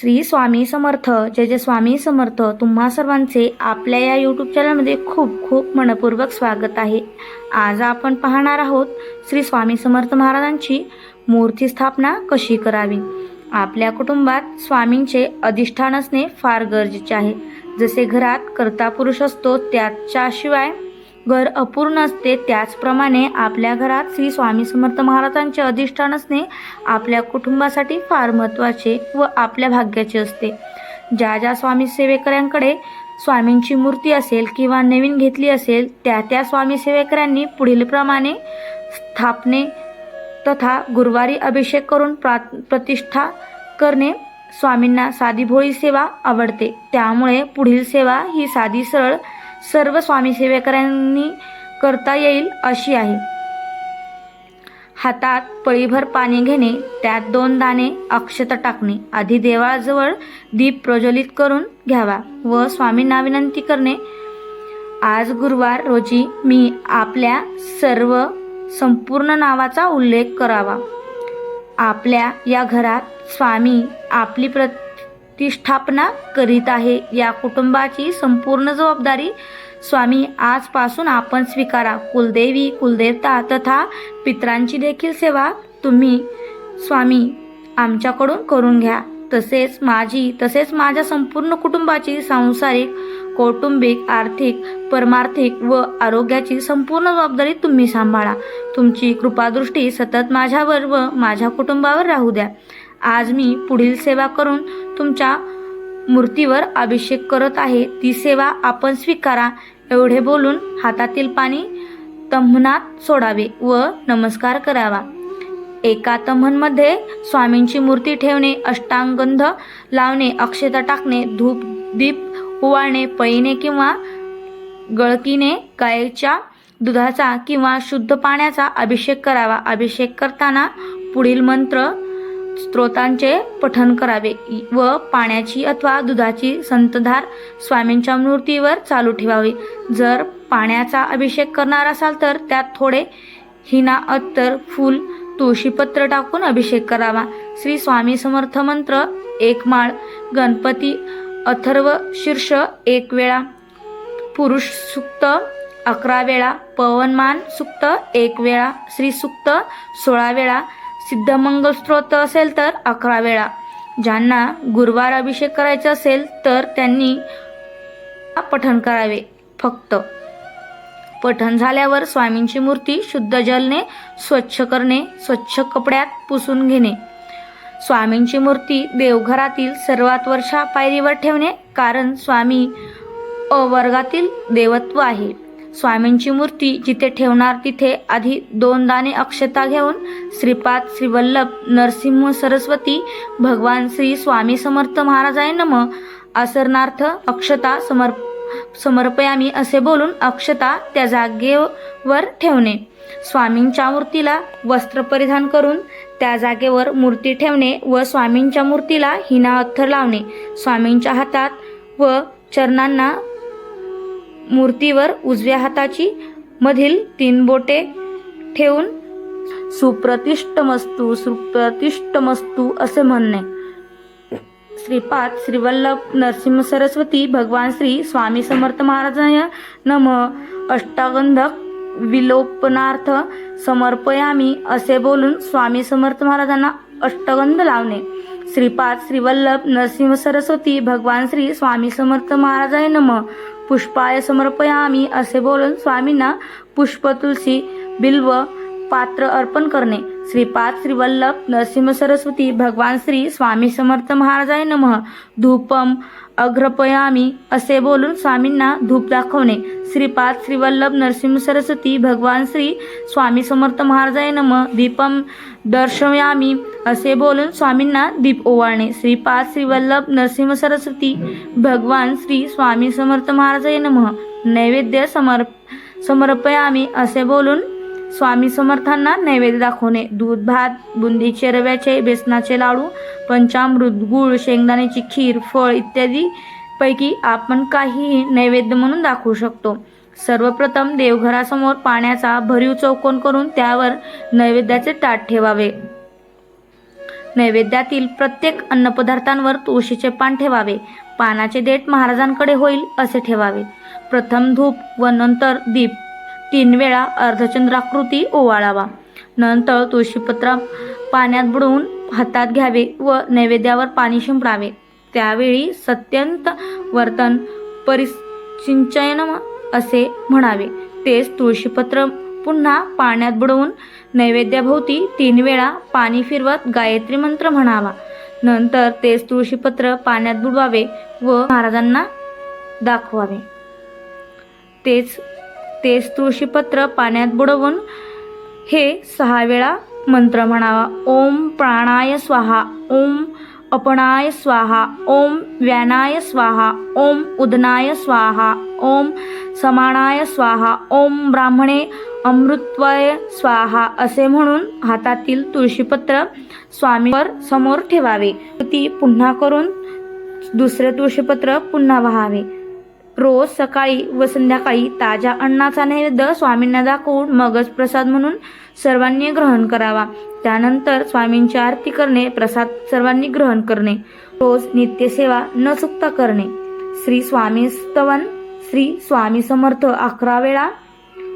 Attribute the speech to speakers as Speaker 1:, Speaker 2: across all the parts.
Speaker 1: श्री स्वामी समर्थ जय जय स्वामी समर्थ. तुम्हा सर्वांचे आपल्या या यूट्यूब चॅनलमध्ये खूप खूप मनपूर्वक स्वागत आहे. आज आपण पाहणार आहोत श्री स्वामी समर्थ महाराजांची मूर्ती स्थापना कशी करावी? आपल्या कुटुंबात स्वामींचे अधिष्ठान असणे फार गरजेचे आहे. जसे घरात कर्ता पुरुष असतो त्याच्याशिवाय घर अपूर्ण असते. त्याचप्रमाणे आपल्या घरात श्री स्वामी समर्थ महाराजांचे अधिष्ठान असणे आपल्या कुटुंबासाठी फार महत्त्वाचे व आपल्या भाग्याचे असते. ज्या ज्या स्वामी सेवेकऱ्यांकडे स्वामींची मूर्ती असेल किंवा नवीन घेतली असेल त्या त्या स्वामी सेवेकऱ्यांनी पुढीलप्रमाणे स्थापने तथा गुरुवारी अभिषेक करून प्रा प्रतिष्ठा करणे स्वामींना साधी भोळी सेवा आवडते. त्यामुळे पुढील सेवा ही साधी सरळ सर्व स्वामी सेवेकरांनी करता येईल अशी आहे. हातात पळीभर पाणी घेणे त्यात दोन दाणे अक्षत टाकणे आधी देवाजवळ दीप प्रज्वलित करून घ्यावा व स्वामींना विनंती करणे. आज गुरुवार रोजी मी आपल्या सर्व संपूर्ण नावाचा उल्लेख करावा. आपल्या या घरात स्वामी आपली ती स्थापना करीत आहे. या कुटुंबाची संपूर्ण जबाबदारी स्वामी आजपासून आपण स्वीकारा. कुलदेवी कुलदेवता तथा पित्रांची देखील सेवा तुम्ही स्वामी आमच्याकडून करून घ्या. तसेच माझी तसेच माझ्या संपूर्ण कुटुंबाची सांसारिक कौटुंबिक आर्थिक परमार्थिक व आरोग्याची संपूर्ण जबाबदारी तुम्ही सांभाळा. तुमची कृपादृष्टी सतत माझ्यावर व माझ्या कुटुंबावर राहू द्या. आज मी पुढील सेवा करून तुमच्या मूर्तीवर अभिषेक करत आहे. ती सेवा आपण स्वीकारा एवढे बोलून हातातील पाणी तंभनात सोडावे व नमस्कार करावा. एका तम्हनमध्ये स्वामींची मूर्ती ठेवणे अष्टांगंध लावणे अक्षता टाकणे धूप दीप ओवाळणे पळीने किंवा गळकीने गायच्या दुधाचा किंवा शुद्ध पाण्याचा अभिषेक करावा. अभिषेक करताना पुढील मंत्र स्त्रोतांचे पठण करावे. व पाण्याची अथवा दुधाची संतधार स्वामींच्या मूर्तीवर चालू ठेवावी. जर पाण्याचा अभिषेक करणार असाल तर त्यात थोडे हिना अत्तर फूल तुळशीपत्र टाकून अभिषेक करावा. श्री स्वामी समर्थ मंत्र एक माळ गणपती अथर्व शीर्ष एक वेळा पुरुष सुक्त अकरा वेळा पवनमान सुक्त एक वेळा श्री सुक्त सोळा वेळा सिद्धमंगल स्तोत्र असेल तर अकरा वेळा. ज्यांना गुरुवार अभिषेक करायचा असेल तर त्यांनी पठण करावे फक्त. पठण झाल्यावर स्वामींची मूर्ती शुद्ध जलने स्वच्छ करणे स्वच्छ कपड्यात पुसून घेणे. स्वामींची मूर्ती देवघरातील सर्वात वरच्या पायरीवर ठेवणे कारण स्वामी अवर्गातील देवत्व आहे. स्वामींची मूर्ती जिथे ठेवणार तिथे आधी दोन दाने अक्षता घेऊन श्रीपाद श्रीवल्लभ नरसिंह सरस्वती भगवान श्री स्वामी समर्थ महाराजाय नम. आसरणार्थ अक्षता समर समर्पयामी असे बोलून अक्षता त्या जागेवर ठेवणे. स्वामींच्या मूर्तीला वस्त्र परिधान करून त्या जागेवर मूर्ती ठेवणे व स्वामींच्या मूर्तीला हिना अत्थर लावणे. स्वामींच्या हातात व चरणांना मूर्तीवर उजव्या हाताची मधील तीन बोटे ठेवून सुप्रतिष्ठमस्तू सुप्रतिष्ठमस्तू असे म्हणणे. श्रीपाद श्रीवल्लभ नरसिंह सरस्वती भगवान श्री स्वामी समर्थ महाराजाय नम. अष्टागंधक विलोपनार्थ समर्पयामी असे बोलून स्वामी समर्थ महाराजांना अष्टगंध लावणे. श्रीपाद श्रीवल्लभ नरसिंह सरस्वती भगवान श्री स्वामी समर्थ महाराजाय नम. पुष्पाय समर्पयामी असे बोलून स्वामींना पुष्प तुलसी बिल्व पात्र अर्पण करणे. श्रीपाद श्रीवल्लभ नरसिंह सरस्वती भगवान श्री स्वामी समर्थ महाराजाय नमः. धूपम अग्रपयामी असे बोलून स्वामींना धूप दाखवणे. श्रीपाद श्रीवल्लभ नरसिंह सरस्वती भगवान श्री स्वामी समर्थ महाराजाय नमः. दीपम दर्शवयामी असे बोलून स्वामींना दीप ओवाळणे. श्रीपाद श्रीवल्लभ नरसिंह सरस्वती भगवान श्री स्वामी समर्थ महाराजाय नमः. नैवेद्य समर्प समर्पयामी असे बोलून स्वामी समर्थांना नैवेद्य दाखवणे दूध भात बुंदीचे रव्याचे बेसनाचे लाडू पंचामृत गूळ शेंगदाण्याची खीर फळ इत्यादी पैकी आपण काहीही नैवेद्य म्हणून दाखवू शकतो. सर्वप्रथम देवघरासमोर पाण्याचा भरीव चौकोन करून त्यावर नैवेद्याचे ताट ठेवावे. नैवेद्यातील प्रत्येक अन्नपदार्थांवर तुळशीचे पान ठेवावे. पानाचे देठ महाराजांकडे होईल असे ठेवावे. प्रथम धूप व नंतर दीप तीन वेळा अर्धचंद्राकृती ओवाळावा. नंतर तुळशीपत्र पाण्यात बुडवून हातात घ्यावे व नैवेद्यावर पाणी शिंपडावे. त्यावेळी सत्यंत वर्तन परिसिंचन असे म्हणावे. तेच तुळशीपत्र पुन्हा पाण्यात बुडवून नैवेद्याभोवती तीन वेळा पाणी फिरवत गायत्री मंत्र म्हणावा. नंतर तेच तुळशीपत्र पाण्यात बुडवावे व महाराजांना दाखवावे. तेच तेच तुळशीपत्र पाण्यात बुडवून हे सहा वेळा मंत्र म्हणावा. ओम प्राणाय स्वाहा ओम अपणाय स्वाहा ओम व्यानाय स्वाहा ओम उदनाय स्वाहा ओम समानाय स्वाहा ओम ब्राह्मणे अमृत्वाय स्वाहा असे म्हणून हातातील तुळशीपत्र स्वामीवर समोर ठेवावे. ती पुन्हा करून दुसरे तुळशीपत्र पुन्हा वहावे. रोज सकाळी व संध्याकाळी ताज्या अन्नाचा नैवेद्य स्वामींना दाखवून मगच प्रसाद म्हणून सर्वांनी ग्रहण करावा. त्यानंतर स्वामींची आरती करणे प्रसाद सर्वांनी ग्रहण करणे रोज नित्यसेवा न चुकता करणे. श्री स्वामी स्तवन श्री स्वामी समर्थ अकरा वेळा.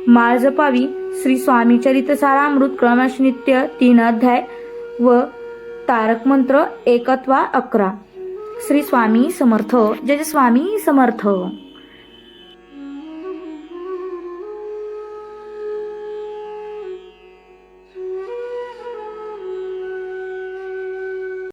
Speaker 1: माळ जपावी श्री स्वामी चरित सारामृत क्रमश नित्य तीन अध्याय व तारक मंत्र एकत्वा अकरा. श्री स्वामी समर्थ जय स्वामी समर्थ.